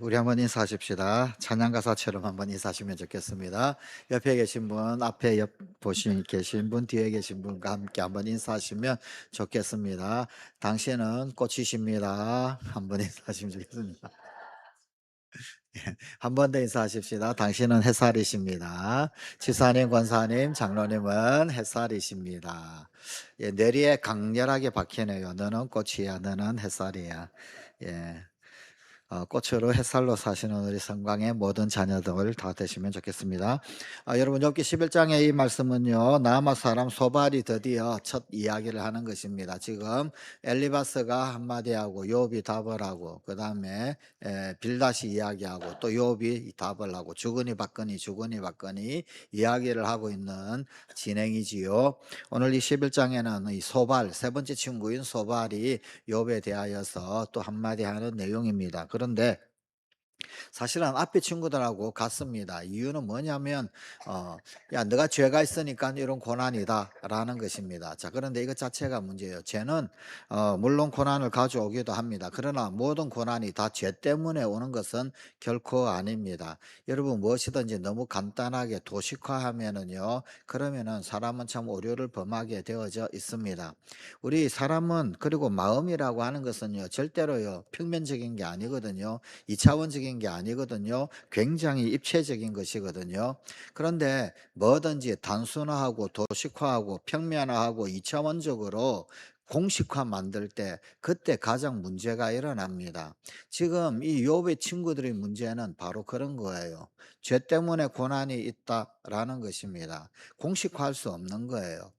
우리 한번 인사하십시다. 찬양 가사처럼 한번 인사하시면 좋겠습니다. 옆에 계신 분, 앞에 옆 보신 계신 분, 뒤에 계신 분과 함께 한번 인사하시면 좋겠습니다. 당신은 꽃이십니다. 한번 인사하시면 좋겠습니다. 한번 더 인사하십시다. 당신은 햇살이십니다. 지사님, 권사님, 장로님은 햇살이십니다. 예, 뇌리에 강렬하게 박히네요. 너는 꽃이야, 너는 햇살이야. 예. 어, 꽃으로 햇살로 사시는 우리 성광의 모든 자녀들 다 되시면 좋겠습니다. 아, 여러분 엽기 11장의 이 말씀은요. 나마 사람 소발이 드디어 첫 이야기를 하는 것입니다. 지금 엘리바스가 한마디 하고 욥이 답을 하고 그 다음에 빌다시 이야기하고 또 욥이 답을 하고 주거니 받거니 주거니 받거니 이야기를 하고 있는 진행이지요. 오늘 이 11장에는 이 소발 세 번째 친구인 소발이 욥에 대하여서 또 한마디 하는 내용입니다. 그런데 사실은 앞에 친구들하고 같습니다. 이유는 뭐냐면 어, 야 너가 죄가 있으니까 이런 고난이다 라는 것입니다. 자 그런데 이것 자체가 문제예요. 죄는 어, 물론 고난을 가져오기도 합니다. 그러나 모든 고난이 다 죄 때문에 오는 것은 결코 아닙니다. 여러분 무엇이든지 너무 간단하게 도식화하면은요 그러면은 사람은 참 오류를 범하게 되어져 있습니다. 우리 사람은 그리고 마음이라고 하는 것은요 절대로요 평면적인 게 아니거든요. 이차원적인 게 아니거든요. 굉장히 입체적인 것이거든요. 그런데 뭐든지 단순화하고 도식화하고 평면화하고 이차원적으로 공식화 만들 때 그때 가장 문제가 일어납니다. 지금 이 욥의 친구들의 문제는 바로 그런 거예요. 죄 때문에 고난이 있다라는 것입니다. 공식화할 수 없는 거예요.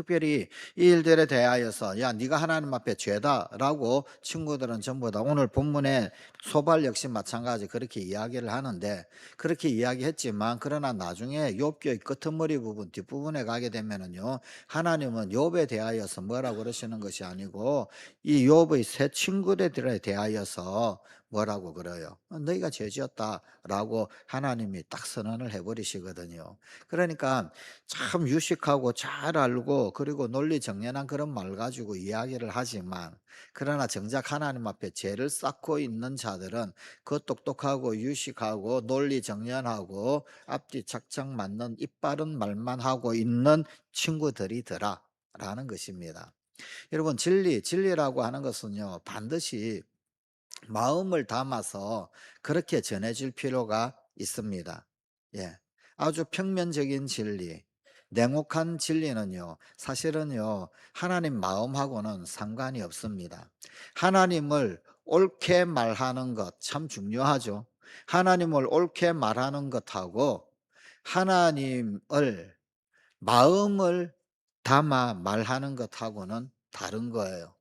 특별히 이 일들에 대하여서 야 네가 하나님 앞에 죄다라고 친구들은 전부 다 오늘 본문에 소발 역시 마찬가지 그렇게 이야기를 하는데 그렇게 이야기했지만 그러나 나중에 욥기의 끄트머리 부분 뒷부분에 가게 되면은요 하나님은 욥에 대하여서 뭐라고 그러시는 것이 아니고 이 욥의 세 친구들에 대하여서 뭐라고 그래요? 너희가 죄지었다라고 하나님이 딱 선언을 해버리시거든요. 그러니까 참 유식하고 잘 알고 그리고 논리 정연한 그런 말 가지고 이야기를 하지만 그러나 정작 하나님 앞에 죄를 쌓고 있는 자들은 그 똑똑하고 유식하고 논리 정연하고 앞뒤 착착 맞는 이빠른 말만 하고 있는 친구들이더라 라는 것입니다. 여러분 진리, 진리라고 하는 것은요 반드시 마음을 담아서 그렇게 전해질 필요가 있습니다. 예. 아주 평면적인 진리, 냉혹한 진리는요, 사실은요, 하나님 마음하고는 상관이 없습니다. 하나님을 옳게 말하는 것 참 중요하죠. 하나님을 옳게 말하는 것하고 하나님을 마음을 담아 말하는 것하고는 다른 거예요.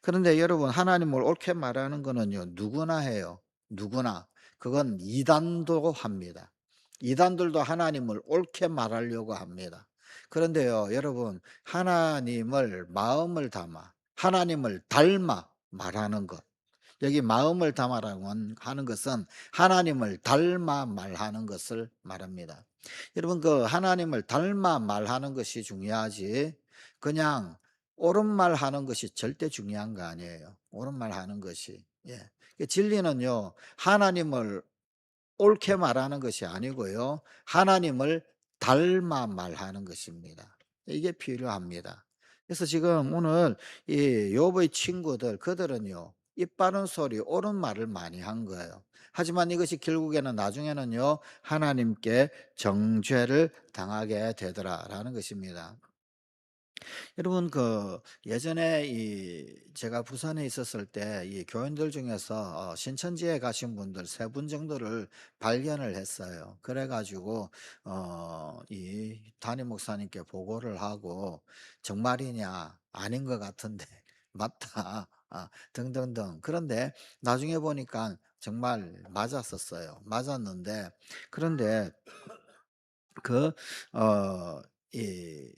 그런데 여러분 하나님을 옳게 말하는 거는요 누구나 해요. 누구나. 그건 이단도 합니다. 이단들도 하나님을 옳게 말하려고 합니다. 그런데요 여러분 하나님을 마음을 담아 하나님을 닮아 말하는 것 여기 마음을 담아라고 하는 것은 하나님을 닮아 말하는 것을 말합니다. 여러분 그 하나님을 닮아 말하는 것이 중요하지 그냥 옳은 말 하는 것이 절대 중요한 거 아니에요. 옳은 말 하는 것이. 예. 그 진리는요, 하나님을 옳게 말하는 것이 아니고요, 하나님을 닮아 말하는 것입니다. 이게 필요합니다. 그래서 지금 오늘 이 욥의 친구들 그들은요 입 바른 소리 옳은 말을 많이 한 거예요. 하지만 이것이 결국에는 나중에는요 하나님께 정죄를 당하게 되더라라는 것입니다. 여러분 그 예전에 이 제가 부산에 있었을 때 이 교인들 중에서 어 신천지에 가신 분들 세 분 정도를 발견을 했어요. 그래 가지고 어 이 담임 목사님께 보고를 하고 "정말이냐? 아닌 것 같은데." "맞다." 아 등등등. 그런데 나중에 보니까 정말 맞았었어요. 맞았는데 그런데 그 어 이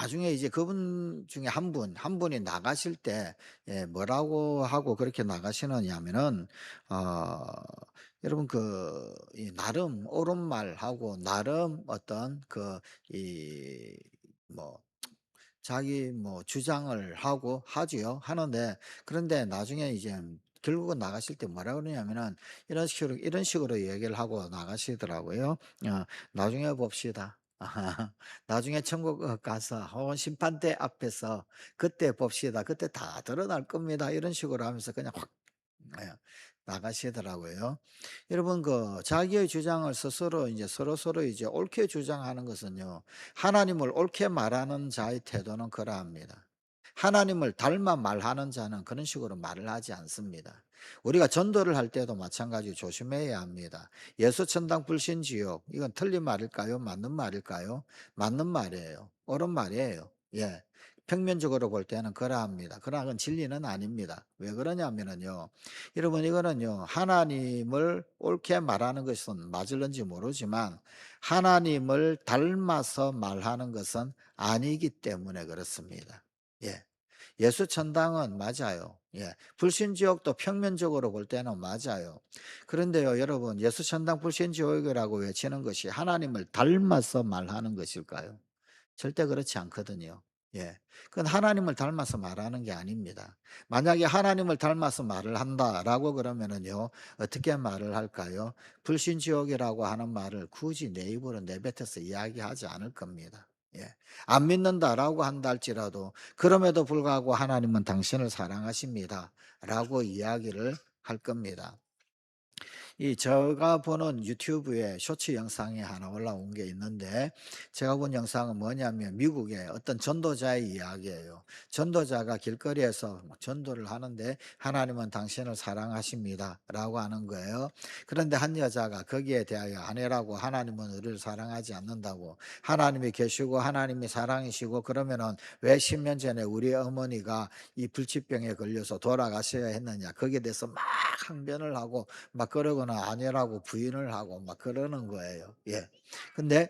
나중에 이제 그분 중에 한 분, 한 분이 나가실 때 예 뭐라고 하고 그렇게 나가시느냐면은 어 여러분 그 이 나름 옳은 말하고 나름 어떤 그 이 뭐 자기 뭐 주장을 하고 하지요. 하는데 그런데 나중에 이제 결국은 나가실 때 뭐라 그러냐면은 이런 식으로 이런 식으로 얘기를 하고 나가시더라고요. 어 "나중에 봅시다. 나중에 천국 어 가서 혹은 심판대 앞에서 그때 봅시다. 그때 다 드러날 겁니다." 이런 식으로 하면서 그냥 확예 나가시더라고요. 여러분 그 자기의 주장을 스스로 이제 서로 서로 이제 옳게 주장하는 것은요. 하나님을 옳게 말하는 자의 태도는 그러합니다. 하나님을 닮아 말하는 자는 그런 식으로 말을 하지 않습니다. 우리가 전도를 할 때도 마찬가지로 조심해야 합니다. 예수 천당 불신 지옥 이건 틀린 말일까요? 맞는 말일까요? 맞는 말이에요. 옳은 말이에요. 예. 평면적으로 볼 때는 그러합니다. 그러나 그건 진리는 아닙니다. 왜 그러냐면은요. 여러분 이거는요. 하나님을 옳게 말하는 것은 맞을는지 모르지만 하나님을 닮아서 말하는 것은 아니기 때문에 그렇습니다. 예. 예수 천당은 맞아요. 예. 불신 지옥도 평면적으로 볼 때는 맞아요. 그런데요, 여러분, 예수 천당 불신 지옥이라고 외치는 것이 하나님을 닮아서 말하는 것일까요? 절대 그렇지 않거든요. 예. 그건 하나님을 닮아서 말하는 게 아닙니다. 만약에 하나님을 닮아서 말을 한다라고 그러면은요, 어떻게 말을 할까요? 불신지옥이라고 하는 말을 굳이 내 입으로 내뱉어서 이야기하지 않을 겁니다. 예. 안 믿는다라고 한다 할지라도 그럼에도 불구하고 하나님은 당신을 사랑하십니다. 라고 이야기를 할 겁니다. 이 제가 보는 유튜브에 쇼츠 영상이 하나 올라온 게 있는데 제가 본 영상은 뭐냐면 미국의 어떤 전도자의 이야기예요. 전도자가 길거리에서 뭐 전도를 하는데 하나님은 당신을 사랑하십니다 라고 하는 거예요. 그런데 한 여자가 거기에 대하여 아내라고 하나님은 우리를 사랑하지 않는다고 하나님이 계시고 하나님이 사랑이시고 그러면은 왜 10년 전에 우리 어머니가 이 불치병에 걸려서 돌아가셔야 했느냐 거기에 대해서 막 항변을 하고 막 그러고 는 아니라고 부인을 하고 막 그러는 거예요. 예. 근데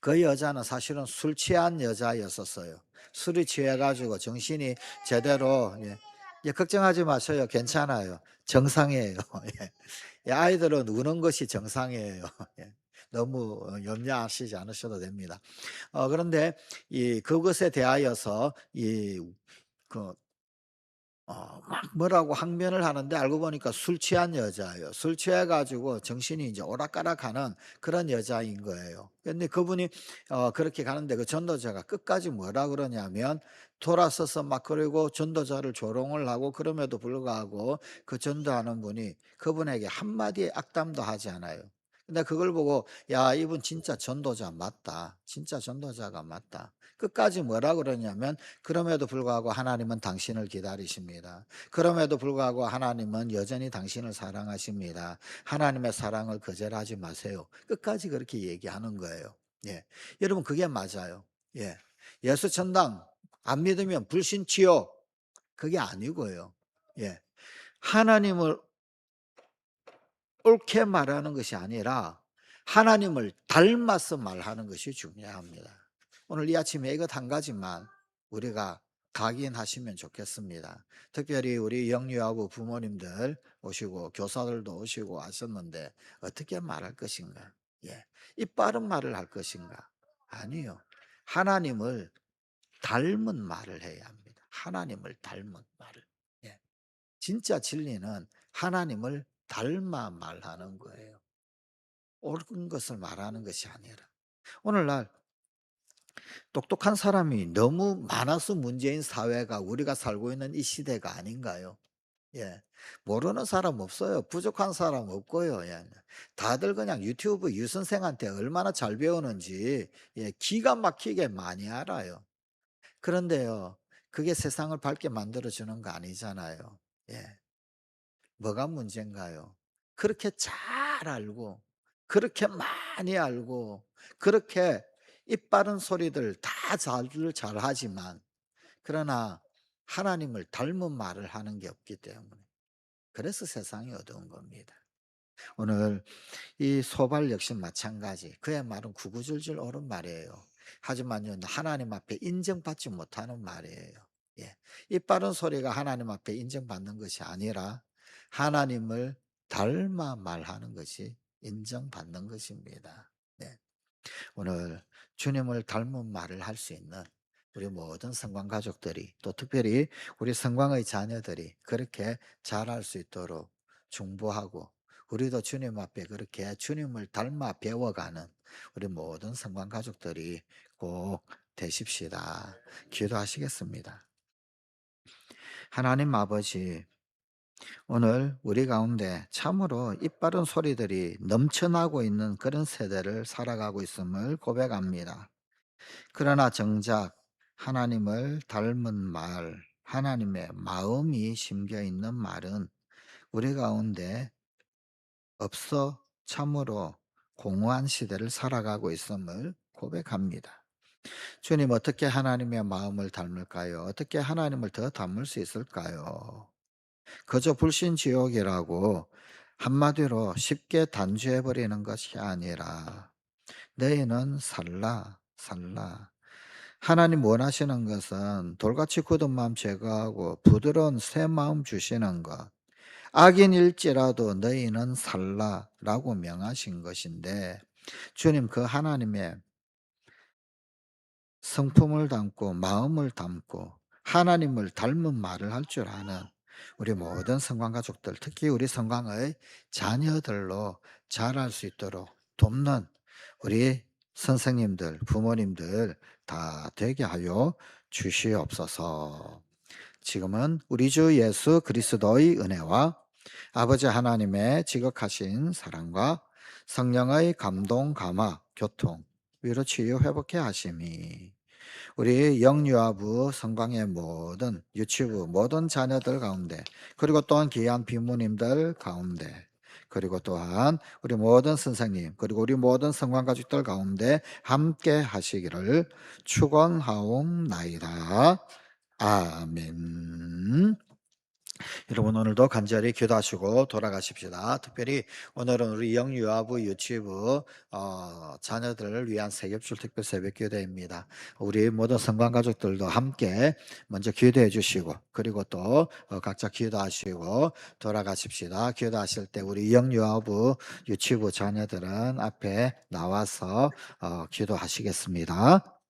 그 여자는 사실은 술 취한 여자였었어요. 술이 취해 가지고 정신이 제대로 예. 예 걱정하지 마세요. 괜찮아요. 정상이에요. 예. 예 아이들은 우는 것이 정상이에요. 예. 너무 어 염려하시지 않으셔도 됩니다. 어 그런데 이 그것에 대하여서 이 그 어 막 뭐라고 항변을 하는데 알고 보니까 술 취한 여자예요. 술 취해 가지고 정신이 이제 오락가락하는 그런 여자인 거예요. 근데 그분이 어 그렇게 가는데 그 전도자가 끝까지 뭐라 그러냐면 돌아서서 막 그러고 전도자를 조롱을 하고 그럼에도 불구하고 그 전도하는 분이 그분에게 한마디 악담도 하지 않아요. 근데 그걸 보고 '야 이분 진짜 전도자 맞다. 진짜 전도자가 맞다.' 끝까지 뭐라 그러냐면 "그럼에도 불구하고 하나님은 당신을 기다리십니다. 그럼에도 불구하고 하나님은 여전히 당신을 사랑하십니다. 하나님의 사랑을 거절하지 마세요." 끝까지 그렇게 얘기하는 거예요. 예. 여러분 그게 맞아요. 예. 예수 천당 안 믿으면 불신 지옥 그게 아니고요. 예. 하나님을 옳게 말하는 것이 아니라 하나님을 닮아서 말하는 것이 중요합니다. 오늘 이 아침에 이것 한 가지만 우리가 각인하시면 좋겠습니다. 특별히 우리 영유아부 부모님들 오시고 교사들도 오시고 하셨는데 어떻게 말할 것인가? 예. 입 바른 말을 할 것인가? 아니요. 하나님을 닮은 말을 해야 합니다. 하나님을 닮은 말을. 예. 진짜 진리는 하나님을 닮아 말하는 거예요. 옳은 것을 말하는 것이 아니라. 오늘날 똑똑한 사람이 너무 많아서 문제인 사회가 우리가 살고 있는 이 시대가 아닌가요? 예. 모르는 사람 없어요. 부족한 사람 없고요. 예. 다들 그냥 유튜브 유 선생한테 얼마나 잘 배우는지 예, 기가 막히게 많이 알아요. 그런데요. 그게 세상을 밝게 만들어 주는 거 아니잖아요. 예. 뭐가 문제인가요? 그렇게 잘 알고 그렇게 많이 알고 그렇게 입 바른 소리들 다 잘들 잘하지만 그러나 하나님을 닮은 말을 하는 게 없기 때문에 그래서 세상이 어두운 겁니다. 오늘 이 소발 역시 마찬가지. 그의 말은 구구절절 옳은 말이에요. 하지만요, 하나님 앞에 인정받지 못하는 말이에요. 예. 입 바른 소리가 하나님 앞에 인정받는 것이 아니라 하나님을 닮아 말하는 것이 인정받는 것입니다. 네. 오늘 주님을 닮은 말을 할 수 있는 우리 모든 성광 가족들이 또 특별히 우리 성광의 자녀들이 그렇게 잘할 수 있도록 중보하고 우리도 주님 앞에 그렇게 주님을 닮아 배워가는 우리 모든 성광 가족들이 꼭 되십시다. 기도하시겠습니다. 하나님 아버지, 오늘 우리 가운데 참으로 이빠른 소리들이 넘쳐나고 있는 그런 세대를 살아가고 있음을 고백합니다. 그러나 정작 하나님을 닮은 말, 하나님의 마음이 심겨 있는 말은 우리 가운데 없어 참으로 공허한 시대를 살아가고 있음을 고백합니다. 주님 어떻게 하나님의 마음을 닮을까요? 어떻게 하나님을 더 닮을 수 있을까요? 그저 불신 지옥이라고 한마디로 쉽게 단죄해 버리는 것이 아니라 너희는 살라 살라. 하나님 원하시는 것은 돌같이 굳은 마음 제거하고 부드러운 새 마음 주시는 것. 악인일지라도 너희는 살라라고 명하신 것인데 주님 그 하나님의 성품을 담고 마음을 담고 하나님을 닮은 말을 할 줄 아는 우리 모든 성광 가족들 특히 우리 성광의 자녀들로 자랄 수 있도록 돕는 우리 선생님들 부모님들 다 되게 하여 주시옵소서. 지금은 우리 주 예수 그리스도의 은혜와 아버지 하나님의 지극하신 사랑과 성령의 감동 감화 교통 위로 치유 회복해 하심이 우리 영유아부 성광의 모든 유치부 모든 자녀들 가운데 그리고 또한 귀한 비모님들 가운데 그리고 또한 우리 모든 선생님 그리고 우리 모든 성광 가족들 가운데 함께 하시기를 축원하옵나이다. 아멘. 여러분 오늘도 간절히 기도하시고 돌아가십시다. 특별히 오늘은 우리 영유아부 유치부 어, 자녀들을 위한 세겹줄 특별 새벽 기도입니다. 우리 모든 성관 가족들도 함께 먼저 기도해 주시고 그리고 또 어, 각자 기도하시고 돌아가십시다. 기도하실 때 우리 영유아부 유치부 자녀들은 앞에 나와서 어, 기도하시겠습니다.